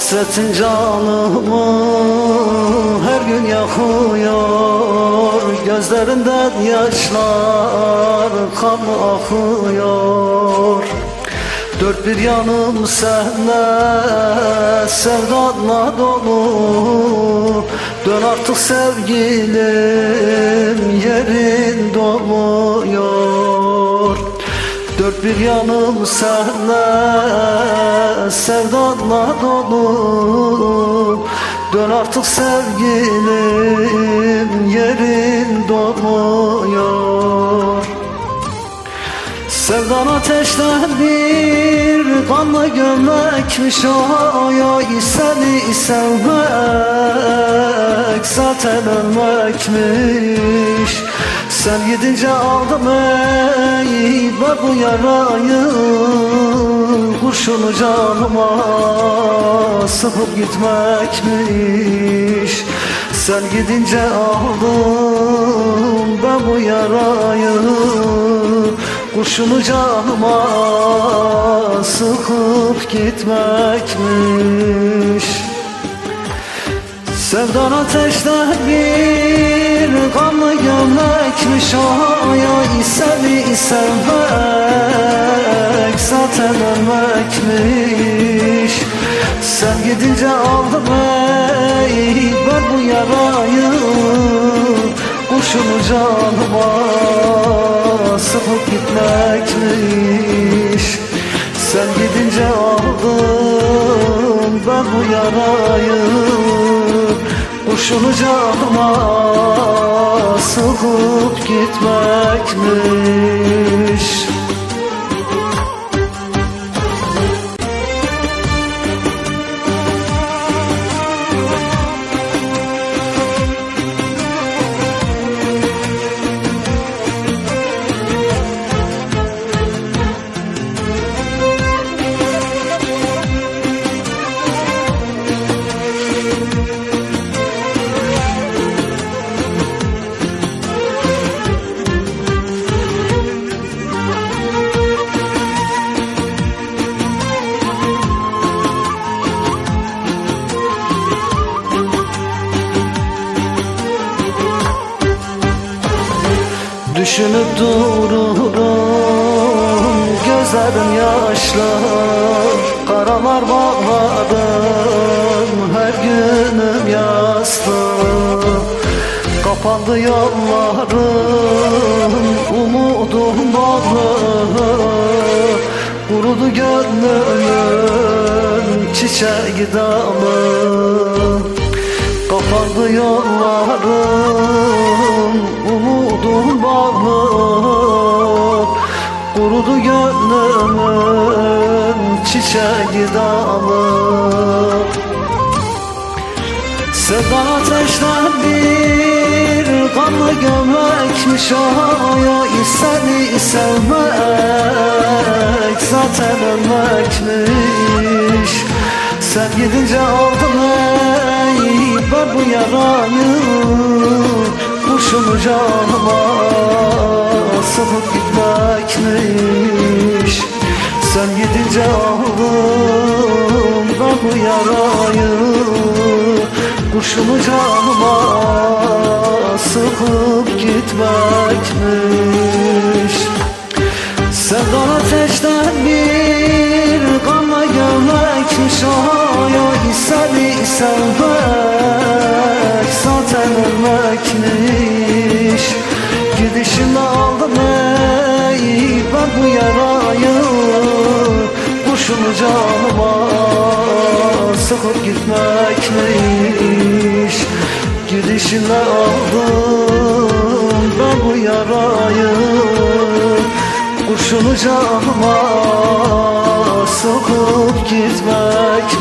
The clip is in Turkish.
Hasretin canımı her gün yakıyor. Gözlerinden yaşlar kan akıyor. Dört bir yanım senle sevdanla dolu. Dön artık sevgilim yerin doluyor. Dört bir yanım senle sevdanla dolu Dön artık sevgilim yerin doluyor Sevdan ateşten bir kanlı gömlekmiş ay ay Seni sevmek zaten ölmekmiş Sen gidince aldım ey ben bu yarayı. Kurşunu canıma sıkıp gitmekmiş. Sen gidince aldım ben bu yarayı. Kurşunu canıma sıkıp gitmekmiş. Sevdan ateşten bir gömlekmiş Ay ay seni sevmek zaten ölmekmiş. Sen gidince aldım ey ben bu yarayı Kurşunu canıma sıkıp gitmekmiş. Sen gidince aldım ben bu yarayı Kurşunu canıma sıkıp gitmekmiş Düşünüp dururum Gözlerim yaşlı Karalar bağladım Her günüm yaslı Kapandı yollarım Umudum bağlı. Kurudu gönlümün Çiçeği dalı Kapandı yollarım Bağlı Kurudu gönlümün Çiçeği dalı Sevdan ateşten bir kanlı gömlekmiş ay Seni sevmek zaten ölmekmiş. Sen gidince aldım ey ben bu yarayı Kurşunu canıma sıkıp gitmekmiş. Sen gidince aldım bu yarayı. Kurşunu canıma sıkıp gitmekmiş. Sevdan ateşten bir bu yarayı Kurşun canıma sıkıp gitmekmiş Gidişine aldım ben bu yarayı Kurşunu canıma sıkıp gitmekmiş